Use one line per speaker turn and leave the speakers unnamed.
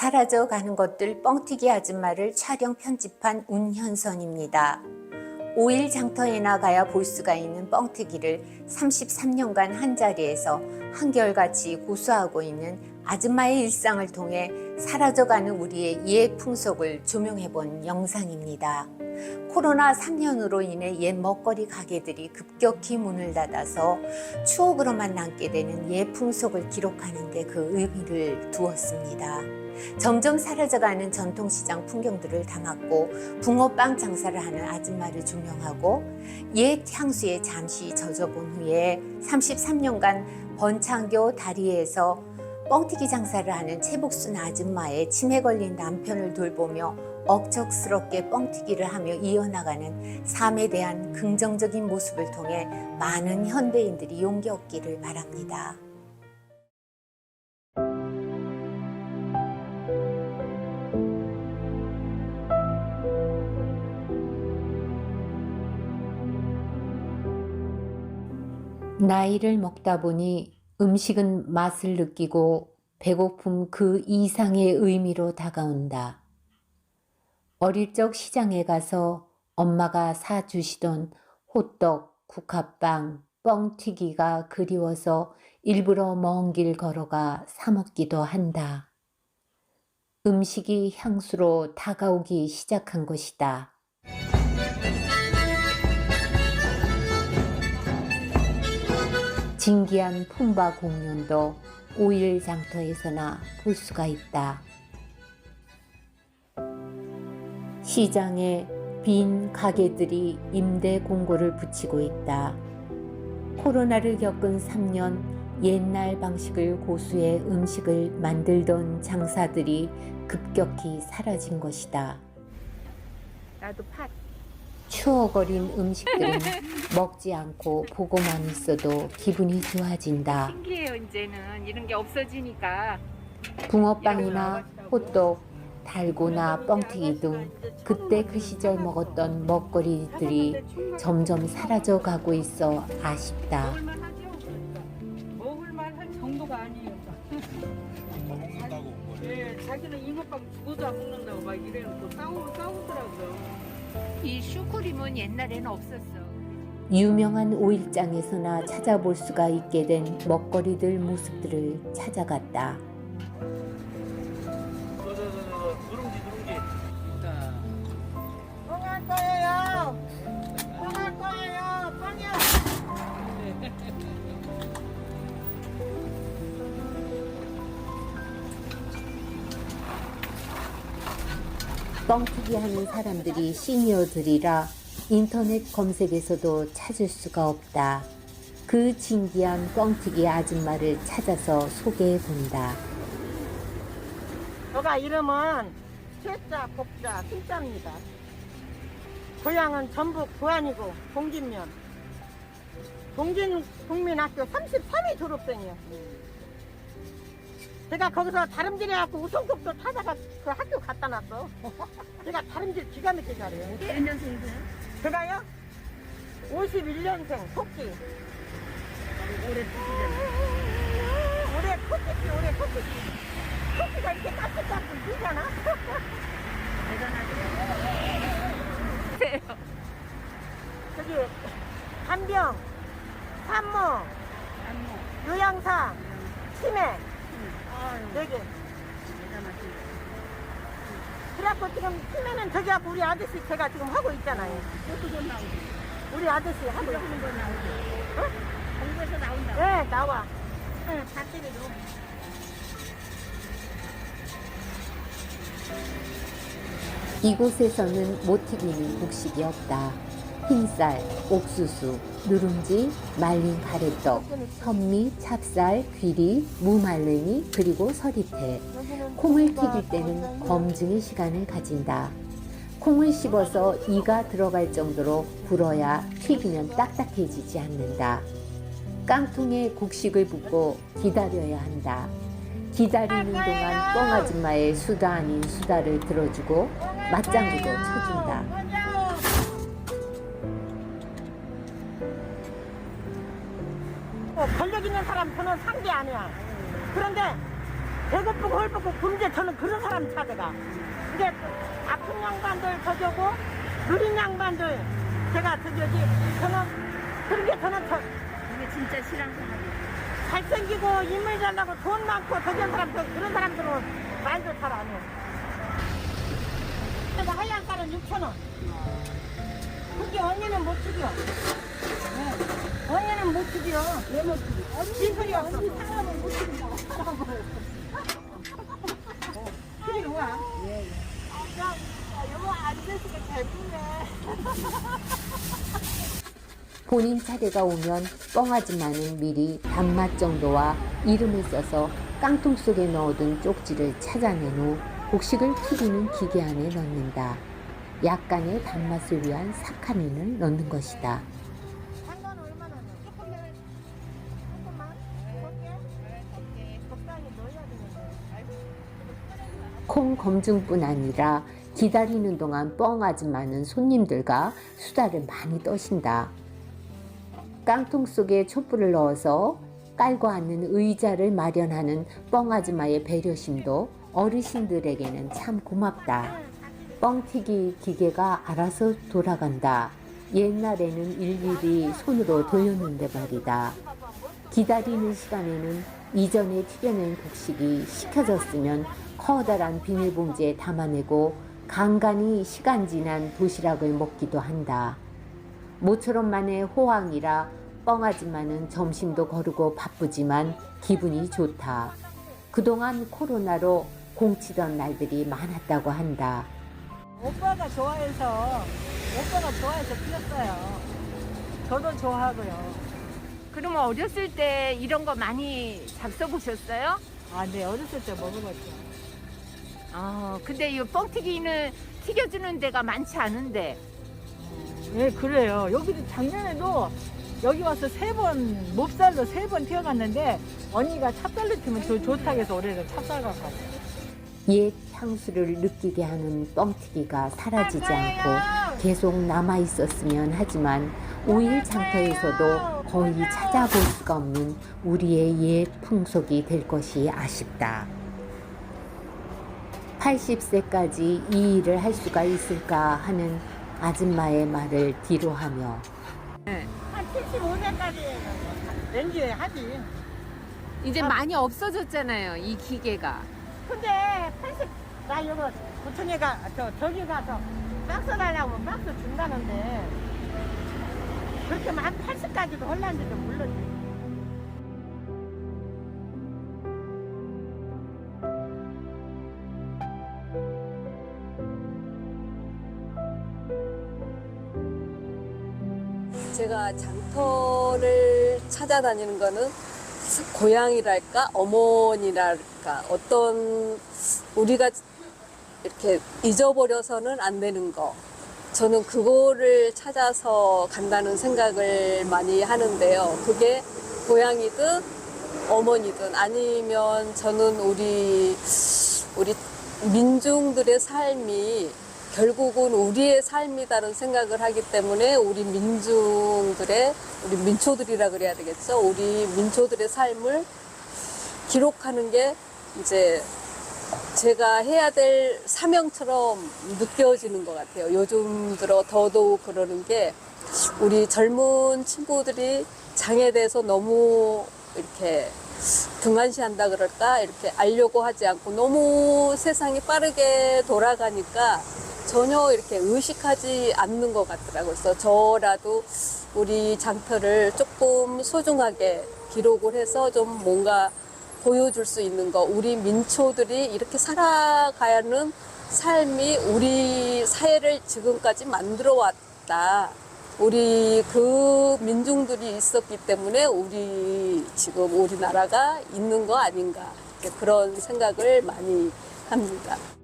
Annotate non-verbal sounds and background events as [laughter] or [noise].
사라져 가는 것들 뻥튀기 아줌마를 촬영 편집한 운현선입니다. 5일 장터에 나가야 볼 수가 있는 뻥튀기를 33년간 한자리에서 한결같이 고수하고 있는 아줌마의 일상을 통해 사라져가는 우리의 옛 풍속을 조명해 본 영상입니다. 코로나 3년으로 인해 옛 먹거리 가게들이 급격히 문을 닫아서 추억으로만 남게 되는 옛 풍속을 기록하는 데 그 의미를 두었습니다. 점점 사라져가는 전통시장 풍경들을 담았고 붕어빵 장사를 하는 아줌마를 조명하고 옛 향수에 잠시 젖어본 후에 33년간 번창교 다리에서 뻥튀기 장사를 하는 채복순 아줌마의 치매 걸린 남편을 돌보며 억척스럽게 뻥튀기를 하며 이어나가는 삶에 대한 긍정적인 모습을 통해 많은 현대인들이 용기 얻기를 바랍니다. 나이를 먹다 보니 음식은 맛을 느끼고 배고픔 그 이상의 의미로 다가온다. 어릴 적 시장에 가서 엄마가 사주시던 호떡, 국화빵, 뻥튀기가 그리워서 일부러 먼 길 걸어가 사먹기도 한다. 음식이 향수로 다가오기 시작한 것이다. 진기한 품바 공연도 5일 장터에서나 볼 수가 있다. 시장에 빈 가게들이 임대 공고를 붙이고 있다. 코로나를 겪은 3년 옛날 방식을 고수해 음식을 만들던 장사들이 급격히 사라진 것이다.
나도 팥.
추억 어린 음식들은 먹지 않고 보고만 있어도 기분이 좋아진다.
신기해요 이제는 이런 게 없어지니까.
붕어빵이나 호떡, 달고나 뻥튀기 등 그때 그 시절 먹었던 먹거리들이 점점 사라져 가고 있어 아쉽다.
먹을만 하죠. 먹을만 할 정도가 아니에요.
더 먹는다고 온 거예요.
예, 자기는 잉어빵 죽어도 안 먹는다고 막 이래놓고 싸우고 싸우더라고요. 이 슈크림은 옛날에는 없었어.
유명한 오일장에서나 찾아볼 수가 있게 된 먹거리들 모습들을 찾아갔다. 뻥튀기 하는 사람들이 시니어들이라 인터넷 검색에서도 찾을 수가 없다. 그 진기한 뻥튀기 아줌마를 찾아서 소개해 본다.
저가 이름은 최자, 곱자, 순자입니다. 고향은 전북 부안이고 동진면. 동진 국민학교 33위 졸업생이요. 제가 거기서 다름질 해갖고 우성국도 찾아가 그 학교 갖다 놨어. [laughs] 제가 다름질 기가 막히게 잘해요.
몇 년생이세요?
제가요? 51년생 토끼.
올해 드시잖아요.
올해 토끼, 올해 토끼. 토끼가 이렇게 까끌까끌 뛰잖아.
대단하세요.
저기 간병, 산모. 요양사, 치매 네 개. 그래갖고 지금 치매는 저기 하고 우리 아저씨 제가 지금 하고 있잖아요.
그것도 나오지.
우리 아저씨 하고.
공부하는 거 나오지.
어?
공부해서 나온다.
네 나와.
네, 다 때려줘.
이곳에서는 못 튀기는 곡식이 없다. 흰쌀, 옥수수, 누룽지, 말린 가래떡, 현미, 찹쌀, 귀리, 무말랭이, 그리고 서리태. 콩을 튀길 때는 검증의 시간을 가진다. 콩을 씹어서 이가 들어갈 정도로 불어야 튀기면 딱딱해지지 않는다. 깡통에 곡식을 붓고 기다려야 한다. 기다리는 동안 뻥 아줌마의 수다 아닌 수다를 들어주고 맞장구도 쳐준다.
어, 권력 있는 사람 저는 상대 아니야. 그런데 배고프고 헐벗고 굶제 저는 그런 사람 찾아가. 이제 아픈 양반들 저저고 느린 양반들 제가 저저지 저는 그런 게 저는 저
이게 진짜 실황생활이에요.
잘생기고 인물 잘나고 돈 많고 저런 사람들 그런 사람들은 말도 잘 안 해요. 그래서 하얀 쌀은 6천 원. 그게 언니는 못 죽여. 네. 언니는 못 죽여. 왜못 죽여? 진술이 없어. 언니 사람은 못 죽여. [laughs] 그래 와. 예, 예. 여보 앉으시게 잘
본인 차례가 오면 뻥아줌마는 미리 단맛 정도와 이름을 써서 깡통 속에 넣어둔 쪽지를 찾아낸 후 곡식을 튀기는 기계 안에 넣는다. 약간의 단맛을 위한 사카린을 넣는 것이다. 검증뿐 아니라 기다리는 동안 뻥 아줌마는 손님들과 수다를 많이 떠신다. 깡통 속에 촛불을 넣어서 깔고 앉는 의자를 마련하는 뻥 아줌마의 배려심도 어르신들에게는 참 고맙다. 뻥튀기 기계가 알아서 돌아간다. 옛날에는 일일이 손으로 돌렸는데 말이다. 기다리는 시간에는 이전에 튀겨낸 곡식이 식혀졌으면 커다란 비닐봉지에 담아내고 간간히 시간 지난 도시락을 먹기도 한다. 모처럼 만의 호황이라 뻥아줌마는 점심도 거르고 바쁘지만 기분이 좋다. 그동안 코로나로 공치던 날들이 많았다고 한다.
오빠가 좋아해서 오빠가 좋아해서 피웠어요. 저도 좋아하고요.
그러면 어렸을 때 이런 거 많이 잡숴 보셨어요?
아, 네 어렸을 때 먹어봤죠.
아, 근데 이 뻥튀기는 튀겨주는 데가 많지 않은데.
예, 그래요. 여기도 작년에도 여기 와서 세 번, 몹살로 세 번 튀어갔는데 언니가 찹쌀로 튀면 좋, 좋다고 해서 올해는 찹쌀 갖고 왔어요.
옛 향수를 느끼게 하는 뻥튀기가 사라지지 않고 계속 남아 있었으면 하지만 오일 장터에서도 거의 찾아볼 수가 없는 우리의 옛 풍속이 될 것이 아쉽다. 80세까지 이 일을 할 수가 있을까 하는 아줌마의 말을 뒤로 하며
한 75세까지 렌즈에 하지.
이제 많이 없어졌잖아요, 이 기계가.
근데 80, 나 이거 부천에가 저 저기 가서 박스 달라고 박스 준다는데 그렇게 한 80까지도 헐란지도 몰랐지.
찾아다니는 거는 고향이랄까 어머니랄까 어떤 우리가 이렇게 잊어버려서는 안 되는 거. 저는 그거를 찾아서 간다는 생각을 많이 하는데요. 그게 고향이든 어머니든 아니면 저는 우리 우리 민중들의 삶이 결국은 우리의 삶이다는 생각을 하기 때문에 우리 민중들의 우리 민초들이라 그래야 되겠죠. 우리 민초들의 삶을 기록하는 게 이제 제가 해야 될 사명처럼 느껴지는 것 같아요. 요즘 들어 더더욱 그러는 게 우리 젊은 친구들이 장에 대해서 너무 이렇게 등한시한다 그럴까 이렇게 알려고 하지 않고 너무 세상이 빠르게 돌아가니까 전혀 이렇게 의식하지 않는 것 같더라고요. 그래서 저라도 우리 장터를 조금 소중하게 기록을 해서 좀 뭔가 보여줄 수 있는 거. 우리 민초들이 이렇게 살아가는 삶이 우리 사회를 지금까지 만들어 왔다. 우리 그 민중들이 있었기 때문에 우리 지금 우리나라가 있는 거 아닌가. 그런 생각을 많이 합니다.